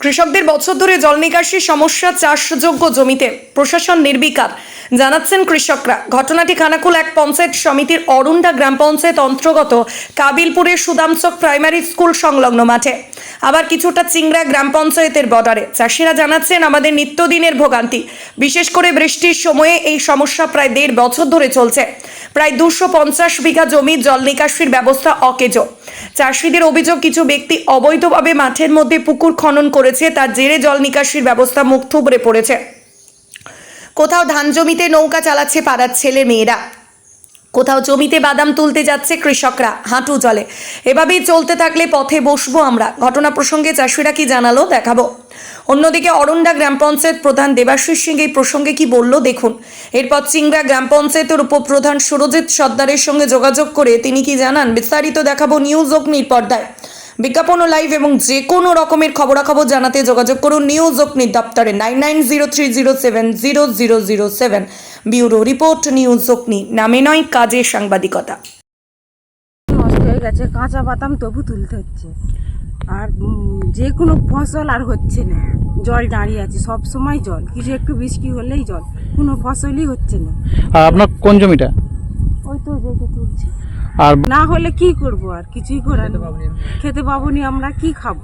কৃষকদের বছর ধরে জল নিকাশির সমস্যা চাষযোগ্য জমিতে। প্রশাসন নির্বিকার, জানাচ্ছেন কৃষকরা। ঘটনাটি খানাকুল এক পঞ্চায়েত সমিতির অরুণ্ডা গ্রাম পঞ্চায়েত অন্তর্গত কাবিলপুরের সুদামচক প্রাইমারি স্কুল সংলগ্ন মাঠে। আবার কিছুটা চিংড়া গ্রাম পঞ্চায়েতের বর্ডারে। চাষিরা জানাচ্ছেন, আমাদের নিত্যদিনের ভোগান্তি। বিশেষ করে বৃষ্টির সময়ে এই সমস্যা প্রায় দেড় বছর ধরে চলছে। প্রায় দুশো পঞ্চাশ বিঘা জমি জল নিকাশির ব্যবস্থা অকেজো। চাষিদের অভিযোগ, কিছু ব্যক্তি অবৈধভাবে মাঠের মধ্যে পুকুর খনন করেছে, তার জেরে জল নিকাশির ব্যবস্থা মুখ থুবড়ে পড়েছে। কোথাও ধান জমিতে নৌকা চালাচ্ছে পাড়ার ছেলে মেয়েরা। কোথাও জমিতে বাদাম তুলতে যাচ্ছে কৃষকরা, হাঁটু জলে। এভাবেই চলতে থাকলে পথে বসবো আমরা। ঘটনা প্রসঙ্গে চাষিরা কি জানালো দেখাবো। অন্যদিকে অরণ্ডা গ্রাম পঞ্চায়েত প্রধান দেবাশিস সিং এই প্রসঙ্গে কি বলল দেখুন। এরপর চিংড়া গ্রাম পঞ্চায়েতের উপপ্রধান সুরজিৎ সর্দারের সঙ্গে যোগাযোগ করে তিনি কি জানান, বিস্তারিত দেখাবো নিউজ অগ্নির পর্দায়। বিজ্ঞাপন ও লাইভ এবং যে কোনো রকমের খবরাখবর জানাতে যোগাযোগ করুন নিউজ অগ্নির দপ্তরে nine nine zero three zero seven zero zero zero seven bureau report news Agni নামে নয় কাজে সাংবাদিকতা। নষ্ট হয়ে গেছে কাঁচা বাদাম তবু তুলতে হচ্ছে। আর যে কোনো ফসল আর হচ্ছে না। জল দাঁড়িয়ে আছে সব সময় জল। কিছু একটু বৃষ্টি হলেই জল। কোনো ফসলই হচ্ছে না। আর আপনার কোন জমিটা? ওই তো যেতে তুলছে। আর না হলে কি করব আর? কিছুই করার নেই। খেতে পাবনি আমরা কি খাব?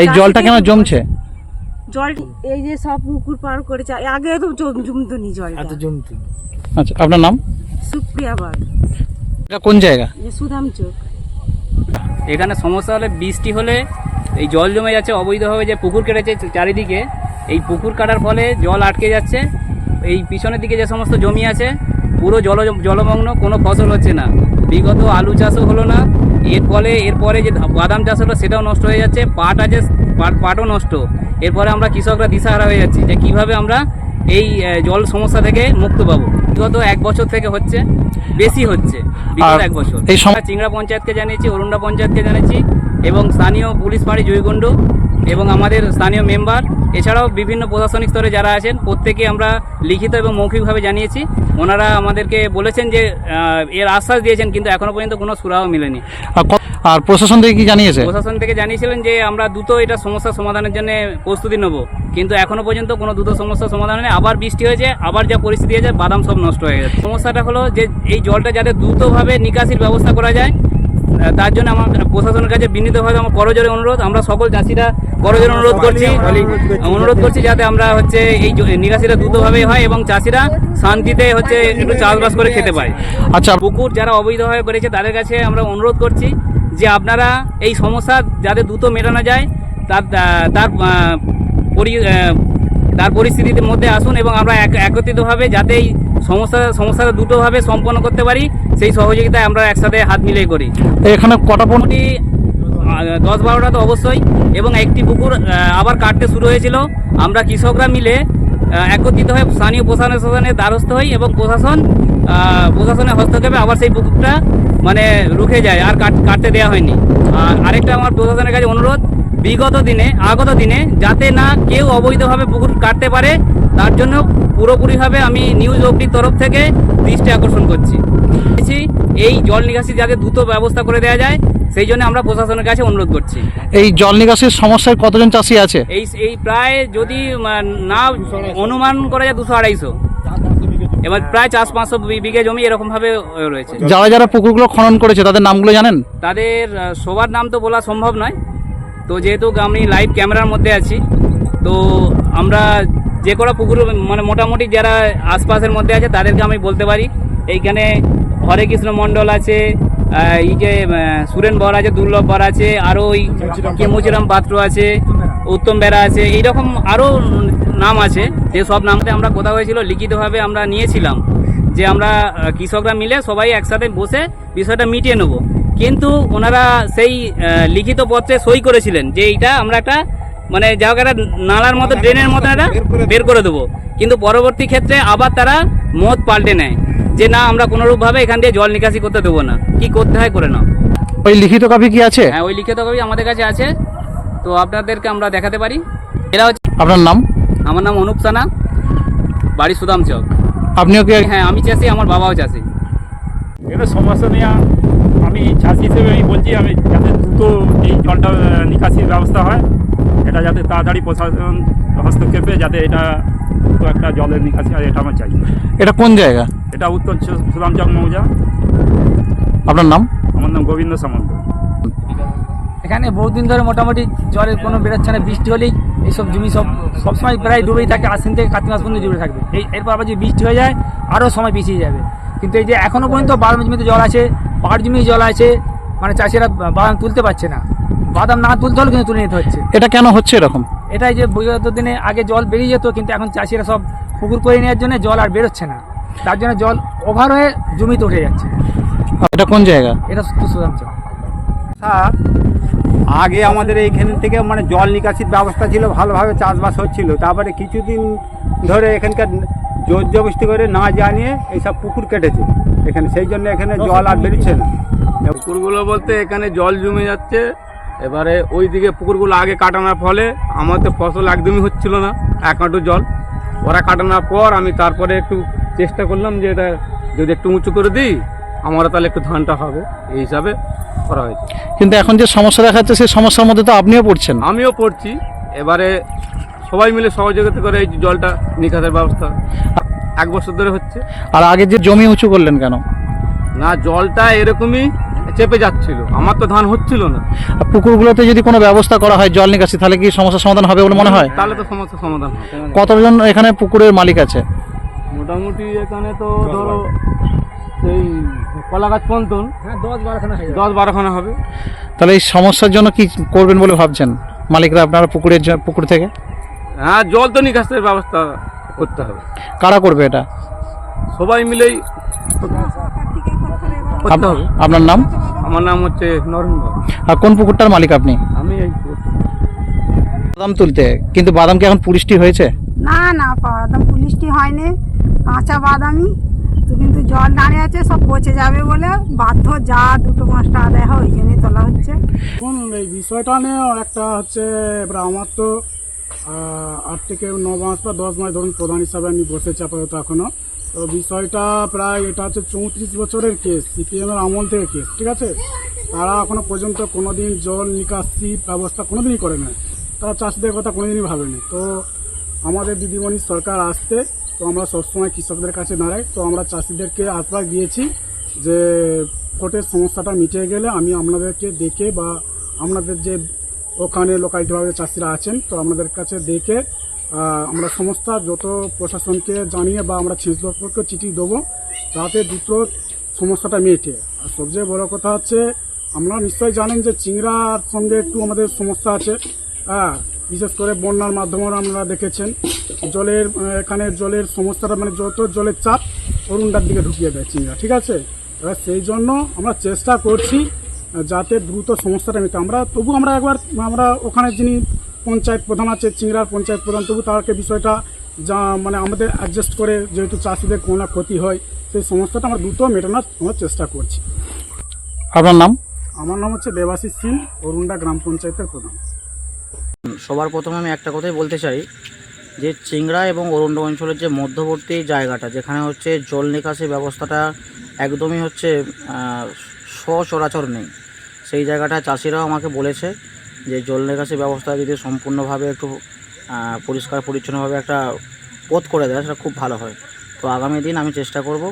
এই জলটা কেন জমছে? জল এই যে সব পুকুর পার করেছে আগে তো জম- জমতো নি জলটা আচ্ছা আপনার নাম? সুপ্রিয়া বাগ। এটা কোন জায়গা? সুদাম চোখ এখানে সমস্যা হলে বৃষ্টি হলে এই জল জমে যাচ্ছে অবৈধভাবে যে পুকুর কেটেছে চারিদিকে এই পুকুর কাটার ফলে জল আটকে যাচ্ছে এই পিছনের দিকে যে সমস্ত জমি আছে পুরো জল জলমগ্ন কোনো ফসল হচ্ছে না। বিগত আলু চাষও হলো না। এর ফলে এরপরে যে বাদাম চাষ হলো সেটাও নষ্ট হয়ে যাচ্ছে। পাট আছে পাট পাটও নষ্ট। এরপরে আমরা কৃষকরা দিশাহারা হয়ে যাচ্ছি যে কীভাবে আমরা এই জল সমস্যা থেকে মুক্ত পাবো। বিগত এক বছর থেকে হচ্ছে বেশি হচ্ছে। বিগত এক বছর। চিংড়া পঞ্চায়েতকে জানিয়েছি অরুণা পঞ্চায়েতকে জানিয়েছি এবং স্থানীয় পুলিশ ফাঁড়ি জয়গণ্ড। এবং আমাদের স্থানীয় মেম্বার এছাড়াও বিভিন্ন প্রশাসনিক স্তরে যারা আছেন প্রত্যেকে আমরা লিখিত এবং মৌখিকভাবে জানিয়েছি। ওনারা আমাদেরকে বলেছেন যে এর আশ্বাস দিয়েছেন কিন্তু এখনও পর্যন্ত কোনো সুরাহ মিলেনি। আর প্রশাসন থেকে কি জানিয়েছে? প্রশাসন থেকে জানিয়েছিলেন যে আমরা দ্রুত এটা সমস্যার সমাধানের জন্য প্রস্তুতি নেব। কিন্তু এখনও পর্যন্ত কোনো দ্রুত সমস্যার সমাধান নেই আবার বৃষ্টি হয়েছে আবার যা পরিস্থিতি হয়েছে বাদাম সব নষ্ট হয়ে গেছে। সমস্যাটা হলো যে এই জলটা যাতে দ্রুতভাবে নিকাশির ব্যবস্থা করা যায় তার জন্য আমার প্রশাসনের কাছে বিনীতভাবে আমার করজোরে অনুরোধ। আমরা সকল চাষিরা করজোরে অনুরোধ করছি। অনুরোধ করছি যাতে আমরা হচ্ছে এই নিকাশিটা দ্রুতভাবে হয় এবং চাষিরা শান্তিতে হচ্ছে একটু চাষবাস করে খেতে পায়। আচ্ছা। পুকুর যারা অবৈধভাবে করেছে তাদের কাছে আমরা অনুরোধ করছি যে আপনারা এই সমস্যা যাতে দ্রুত মেটানো যায় তার তার পরি তার পরিস্থিতির মধ্যে আসুন এবং আমরা এক- একত্রিতভাবে যাতে এই সমস্যা সমস্যাটা দ্রুতভাবে সম্পন্ন করতে পারি সেই সহযোগিতায় আমরা একসাথে হাত মিলিয়ে করি। এখানে কটা মোটামুটি দশ বারোটা তো অবশ্যই এবং একটি পুকুর আবার কাটতে শুরু হয়েছিল। আমরা কৃষকরা মিলে একত্রিত হয়ে স্থানীয় প্রশাসনের দ্বারস্থ হই এবং প্রশাসন প্রশাসনের হস্তক্ষেপে আবার সেই পুকুরটা মানে রুখে যায় আর কাটতে দেওয়া হয়নি। আর আরেকটা আমার প্রশাসনের কাছে অনুরোধ বিগত দিনে আগত দিনে যাতে না কেউ অবৈধভাবে পুকুর কাটতে পারে তার জন্য পুরোপুরিভাবে আমি নিউজ অগ্নির তরফ থেকে দৃষ্টি আকর্ষণ করছি। এই জল নিকাশি যাতে দ্রুত ব্যবস্থা করে দেওয়া যায় সেই জন্য আমরা প্রশাসনের কাছে অনুরোধ করছি। এই জল নিকাশির সমস্যায় কতজন চাষি আছে? এই এই প্রায় যদি না অনুমান করা যায় দুশো আড়াইশো। এবার প্রায় চার পাঁচশো বিঘে জমি এরকম ভাবে রয়েছে। যারা যারা পুকুরগুলো খনন করেছে তাদের নামগুলো জানেন? তাদের সবার নাম তো বলা সম্ভব নয়। তো যেহেতু আমি লাইভ ক্যামেরার মধ্যে আছি তো আমরা যে কটা পুকুর মানে মোটামুটি যারা আশপাশের মধ্যে আছে তাদেরকে আমি বলতে পারি। এইখানে হরে কৃষ্ণ মণ্ডল আছে এই যে সুরেন বর আছে দুর্লভ বর আছে আরও ওই কেমুচিরাম পাত্র আছে। উত্তম বেড়া আছে এইরকম আরও নাম আছে যে সব নামতে আমরা কথা হয়েছিল লিখিতভাবে আমরা নিয়েছিলাম। যে আমরা কৃষকরা মিলে সবাই একসাথে বসে বিষয়টা মিটিয়ে নেব। কিন্তু ওনারা সেই লিখিত পত্রে সই করেছিলেন যে এইটা আমরা একটা মানে জায়গাটা নালার মতো ড্রেনের মতো একটা বের করে দেবো। কিন্তু পরবর্তী ক্ষেত্রে আবার তারা মত পাল্টে নেয়। যে না আমরা কোনোরূপভাবে এখান দিয়ে জল নিকাশি করতে দেবো না। কি করতে হয় করে নাও। ওই লিখিত কপি কি আছে? হ্যাঁ ওই লিখিত কপি আমাদের কাছে আছে। তো আপনাদেরকে আমরা দেখাতে পারি। এরা হচ্ছে আপনার নাম? আমার নাম অনুপ সানা বাড়ি সুদাম চক। আপনিও কি হ্যাঁ আমি চাষি আমার বাবাও চাষি। এটা সমস্যা নিয়ে আমি চাষি হিসেবে আমি বলছি আমি যাতে দ্রুত এই জলটা নিকাশির ব্যবস্থা হয়। এটা যাতে তাড়াতাড়ি প্রশাসন হস্তক্ষেপে যাতে এটা তো একটা জলের নিকাশি আর এটা আমার চাই এটা কোন জায়গা? এটা উত্তর সু- সুদামচক মৌজা। আপনার নাম? আমার নাম গোবিন্দ সামন্ত। এখানে বহুদিন ধরে মোটামুটি জলের কোনো বেরোচ্ছে না বৃষ্টি হলেই এইসব জমি সব সবসময় প্রায় ডুবেই থাকে আশ্বিন থেকে কার্তিক মাস পর্যন্ত ডুবে থাকবে। এই এরপর আবার যদি বৃষ্টি হয়ে যায় আরও সময় পিছিয়ে যাবে। কিন্তু এই যে এখনও পর্যন্ত বাদাম জমিতে জল আছে পাহাড় জমি জল আছে মানে চাষিরা বাদাম তুলতে পারছে না। বাদাম না তুলতে হলেও কিন্তু তুলে নিতে হচ্ছে। এটা কেন হচ্ছে এরকম? এটাই যে বিগত দিনে আগে জল বেরিয়ে যেত কিন্তু এখন চাষিরা সব পুকুর করে নেওয়ার জন্য জল আর বেরোচ্ছে না। তার জন্য জল ওভার হয়ে জমিতে উঠে যাচ্ছে। এটা কোন জায়গা? এটা সুধাংশ আগে আমাদের এইখান থেকে মানে জল নিকাশির ব্যবস্থা ছিল ভালোভাবে চাষবাস হচ্ছিল। তারপরে কিছুদিন ধরে এখানকার জোর জবস্তি করে না জানিয়ে এইসব পুকুর কেটেছে। এখানে সেই জন্য এখানে জল আর বেরোচ্ছে না। পুকুরগুলো বলতে এখানে জল জমে যাচ্ছে এবারে ওই দিকে পুকুরগুলো আগে কাটানোর ফলে আমার তো ফসল একদমই হচ্ছিল না এক হাঁটু জল। ওরা কাটানোর পর আমি তারপরে একটু চেষ্টা করলাম যে এটা যদি একটু উঁচু করে দিই আমারও তাহলে একটু ধানটা হবে। এই হিসাবে করা হয়েছে। কিন্তু এখন যে সমস্যা দেখা যাচ্ছে সেই সমস্যার মধ্যে তো আপনিও পড়ছেন। আমিও পড়ছি। এবারে সবাই মিলে সহযোগিতা করে এই জলটা নিকাশের ব্যবস্থা। এক বছর ধরে হচ্ছে। আর আগে যে জমি উঁচু করলেন কেন? না জলটা এরকমই চেপে যাচ্ছিল। আমার তো ধান হচ্ছিল না। আর পুকুরগুলোতে যদি কোনো ব্যবস্থা করা হয় জল নিকাশি তাহলে কি সমস্যার সমাধান হবে বলে মনে হয়? তাহলে তো সমস্যার সমাধান হবে। কতজন এখানে পুকুরের মালিক আছে? মোটামুটি এখানে তো ধরো সেই কলা গাছ পন্তন হ্যাঁ দশ বারোখানা হয়ে দশ বারোখানা হবে। তাহলে এই সমস্যার জন্য কি করবেন বলে ভাবছেন মালিকরা আপনারা পুকুরের পুকুর থেকে? হ্যাঁ জল তো নিকাশের ব্যবস্থা করতে হবে। কারা করবে এটা? সবাই মিলেই করতে হবে আপনার নাম? আমার নাম হচ্ছে নরেন্দ্র আর কোন পুকুরটার মালিক আপনি? আমি এই বাদাম তুলতে। কিন্তু বাদাম কি এখন পুলিশটি হয়েছে? না না বাদাম পুলিশটি হয়নি। কাঁচা বাদামি তো কিন্তু জল দাঁড়িয়ে আছে সব পচে যাবে বলে বাধ্য যা দুটো পাঁচটা আদায় হয় ওই জন্যই তোলা হচ্ছে। এখন এই বিষয়টা নিয়ে একটা হচ্ছে এবার আমার তো আট থেকে ন মাস বা দশ মাস ধরুন প্রধান হিসাবে আমি বসেছি আপাতত এখনও। তো বিষয়টা প্রায় এটা হচ্ছে চৌত্রিশ বছরের কেস সিপিএম এর আমল থেকে কেস ঠিক আছে? তারা এখনও পর্যন্ত কোনোদিন জল নিকাশি ব্যবস্থা কোনোদিনই করে না তারা চাষিদের কথা কোনোদিনই ভাবেনি। তো আমাদের দিদিমণি সরকার আসতে তো আমরা সবসময় কৃষকদের কাছে দাঁড়াই। তো আমরা চাষিদেরকে আশ্বাস দিয়েছি যে কোর্টের সমস্যাটা মিটিয়ে গেলে আমি আপনাদেরকে দেখে বা আপনাদের যে ওখানে লোকালিটিভাবে চাষিরা আছেন, তো আপনাদের কাছে দেখে আমরা সমস্ত যত প্রশাসনকে জানিয়ে বা আমরা ছিঁচদপ্তরকে চিঠি দেবো, তাতে দ্রুত সমস্যাটা মেটে। আর সবচেয়ে বড় কথা হচ্ছে আমরা নিশ্চয়ই জানেন যে চিংড়ার সঙ্গে একটু আমাদের সমস্যা আছে। হ্যাঁ বিশেষ করে বন্যার মাধ্যমে আপনারা দেখেছেন, জলের এখানে জলের সমস্যাটা মানে যত জলের চাপ অরুণটার দিকে ঢুকিয়ে দেয় চিংড়া, ঠিক আছে? এবার সেই জন্য আমরা চেষ্টা করছি যাতে দ্রুত সমস্যাটা মিটে। আমরা, তবু আমরা একবার, আমরা ওখানে যিনি পঞ্চায়েত প্রধান আছে চিংড়ার পঞ্চায়েত প্রধান তবু তাকে বিষয়টা যা মানে আমাদের অ্যাডজাস্ট করে যেহেতু চাষিদের কোনো না ক্ষতি হয় সেই সমস্যাটা আমরা দ্রুত মেটানোর আমরা চেষ্টা করছি। আপনার নাম? আমার নাম হচ্ছে দেবাশিস সিং অরুণডা গ্রাম পঞ্চায়েতের প্রধান। সবার প্রথমে আমি একটা কথাই বলতে চাই যে চিংড়া এবং অরণ্য অঞ্চলের যে মধ্যবর্তী জায়গাটা যেখানে হচ্ছে জল নিকাশি ব্যবস্থাটা একদমই হচ্ছে সচরাচর নেই সেই জায়গাটা চাষিরাও আমাকে বলেছে। যে জল নিকাশি ব্যবস্থা যদি সম্পূর্ণভাবে একটু পরিষ্কার পরিচ্ছন্নভাবে একটা পথ করে দেয় সেটা খুব ভালো হয়। তো আগামী দিন আমি চেষ্টা করব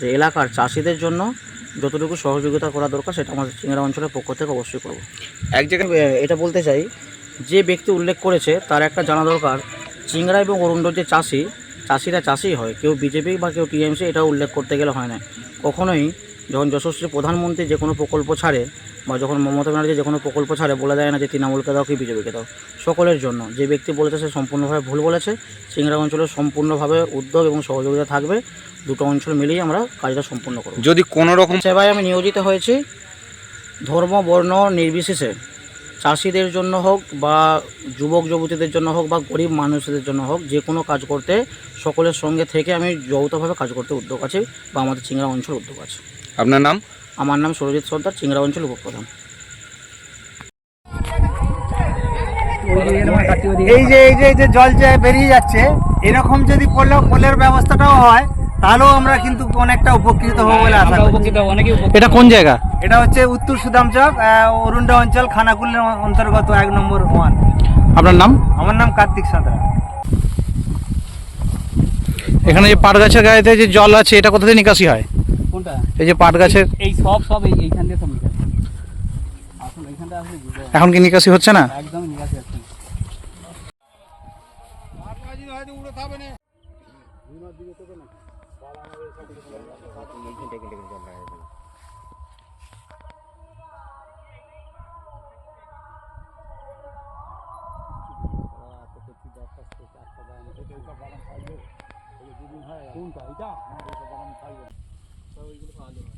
যে এলাকার চাষিদের জন্য যতটুকু সহযোগিতা করা দরকার সেটা আমাদের চিংড়া অঞ্চলের পক্ষ থেকে অবশ্যই করব। এক জায়গায় এটা বলতে চাই যে ব্যক্তি উল্লেখ করেছে তার একটা জানা দরকার চিংড়া এবং অরুণ্ডর যে চাষি চাষিরা চাষি হয় কেউ বিজেপি বা কেউ টিএমসি এটা উল্লেখ করতে গেলে হয় না। কখনোই যখন যশস্বী প্রধানমন্ত্রী যে কোনো প্রকল্প ছাড়ে বা যখন মমতা ব্যানার্জি যে কোনো প্রকল্প ছাড়ে বলা যায় না যে তৃণমূলকে দাও কি বিজেপিকে দাও সকলের জন্য। যে ব্যক্তি বলেছে সে সম্পূর্ণভাবে ভুল বলেছে। চিংড়া অঞ্চলের সম্পূর্ণভাবে উদ্যোগ এবং সহযোগিতা থাকবে। দুটো অঞ্চল মিলিয়ে আমরা কাজটা সম্পূর্ণ করব। যদি কোনো রকম সেবায় আমি নিয়োজিত হয়েছি। ধর্ম বর্ণ নির্বিশেষে চাষিদের জন্য হোক বা যুবক যুবতীদের জন্য হোক বা গরিব মানুষদের জন্য হোক যে কোনো কাজ করতে সকলের সঙ্গে থেকে আমি যৌথভাবে কাজ করতে উদ্যোগ আছে বা আমাদের চিংড়া অঞ্চল উদ্যোগ আছে। আপনার নাম? আমার নাম সুরজিৎ সর্দার চিংড়া অঞ্চল উপপ্রধান। এই যে এই যে এই যে জল যে বেরিয়ে যাচ্ছে এরকম যদি করলেও পোলের ব্যবস্থাটাও হয় তাহলেও আমরা কিন্তু অনেকটা উপকৃত হব বলে আশা উপকৃত এটা কোন জায়গা? এটা হচ্ছে উত্তর সুদামচক অরুণডা অঞ্চল খানাকুলের অন্তর্গত এক নম্বর ওয়ান আপনার নাম? আমার নাম কার্তিক সাঁতরা। এখানে যে পাট গাছের গায়েতে যে জল আছে এটা কোথা থেকে নিকাশি হয়? কোনটা? এই যে পাট গাছের এই সব সব এইখান দিয়ে সব নিকাশি। আসুন এইখানটা আসলে এখন কি নিকাশি হচ্ছে না? একদম নিকাশি না। কোনটা? এটা